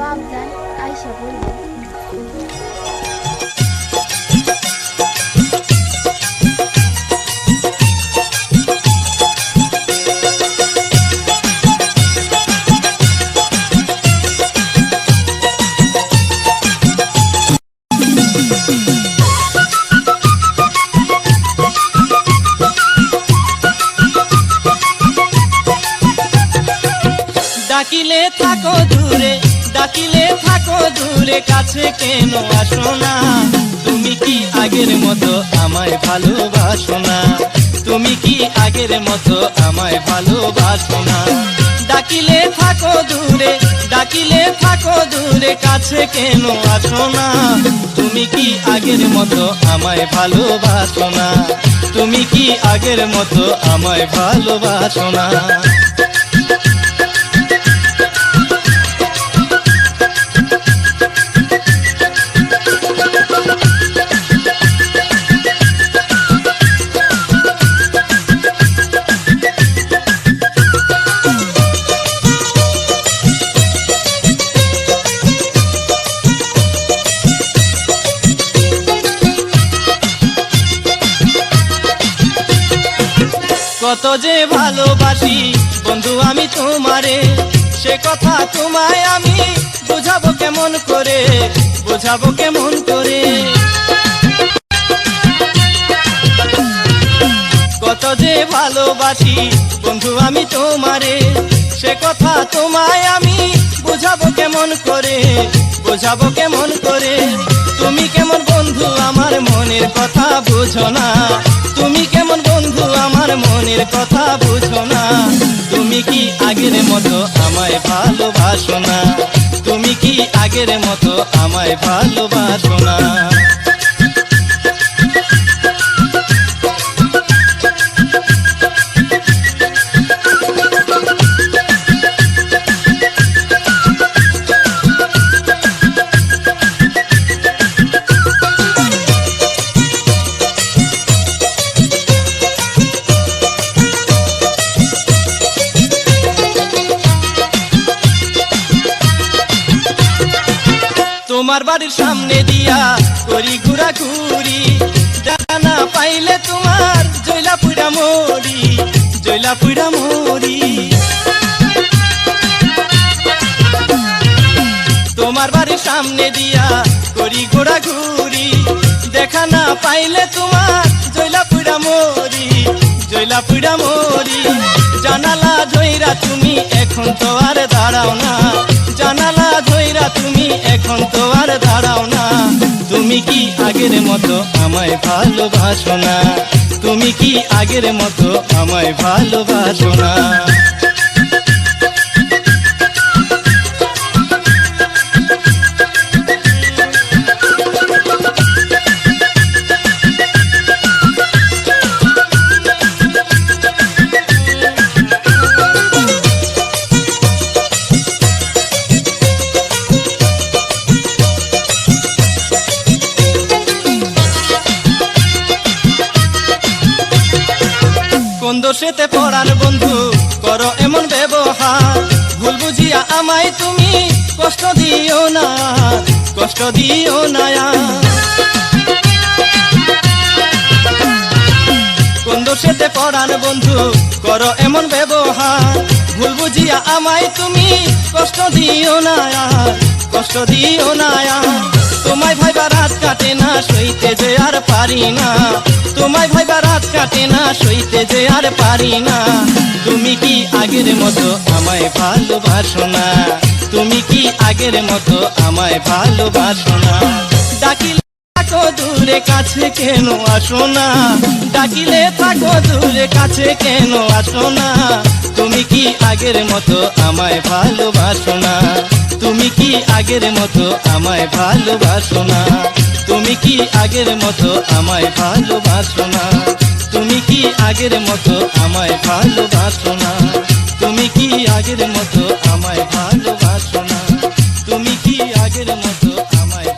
বাপ যান আইসা বলব ডাকিলে থাকো দূরে। ডাকিলে থাকো দূরে কাছে কেন আসো না? তুমি কি আগের মতো আমায় ভালোবাসো না? তুমি কি আগের মতো আমায় ভালোবাসো না? ডাকিলে থাকো দূরে, ডাকিলে থাকো দূরে, কাছে কেন আসো না? তুমি কি আগের মতো আমায় ভালোবাসো না? তুমি কি আগের মতো আমায় ভালোবাসো না? কত যে ভালোবাসি, বন্ধু আমি তোমারে। সে কথা তোমায় আমি বুঝাবো কেমন করে, বুঝাবো কেমন করে। কত যে ভালোবাসি, বন্ধু আমি তোমারে। সে কথা তোমায় আমি বুঝাবো কেমন করে, বুঝাবো কেমন করে। তুমি কেমন বন্ধু, আমার মনের কথা বুঝো না। মনের কথা বুঝো না। তুমি কি আগের মতো আমায় ভালোবাসো না? তুমি কি আগের মতো আমায় ভালোবাসো না? তোমার বাড়ির সামনে দিয়া করি ঘুরা ঘুরি না পাইলে তোমার জৈলা পুরা মরি জৈলা পুরা মরি। তোমার বাড়ির সামনে দিয়া করি ঘোরা ঘুরি দেখা না পাইলে তোমার জৈলা পুরা মরি জৈলা পুরা মরি। জানালা ধইরা তুমি, এখন তো আর দাঁড়াও না। জানালা তুমি এখন তো আর দাঁড়াও না। তুমি কি আগের মতো আমায় ভালোবাসো না? তুমি কি আগের মতো আমায় ভালোবাসো না? দোষেতে পড়ার বন্ধু, করো এমন ব্যবহার। ভুল বুঝিয়া আমায় তুমি কষ্ট দিও না, কষ্ট দিও না কোন দোষেতে পড়ার বন্ধু, করো এমন ব্যবহার। ভুল বুঝিয়া আমায় তুমি কষ্ট দিও না কষ্ট দিও না তোমায় রাত কাটে না, সইতে যে আর পারি না। তোমায় ভাইবা রাত কাটে না, সইতে যে আর পারি না। তুমি কি আগের মতো আমায় ভালোবাসো না? তুমি কি আগের মতো আমায় ভালোবাসো না? ডাকিলে থাকো দূরে, কাছে কেন আসো না? ডাকিলে থাকো দূরে, কাছে কেন আসো না? তুমি কি আগের মতো আমায় ভালোবাসো না? তুমি কি আগের মতো আমায় ভালোবাসো না? তুমি কি আগের মতো আমায় ভালোবাসো না? তুমি কি আগের মতো আমায় ভালোবাসো না? তুমি কি আগের মতো আমায় ভালোবাসো না? তুমি কি আগের মতো আমায়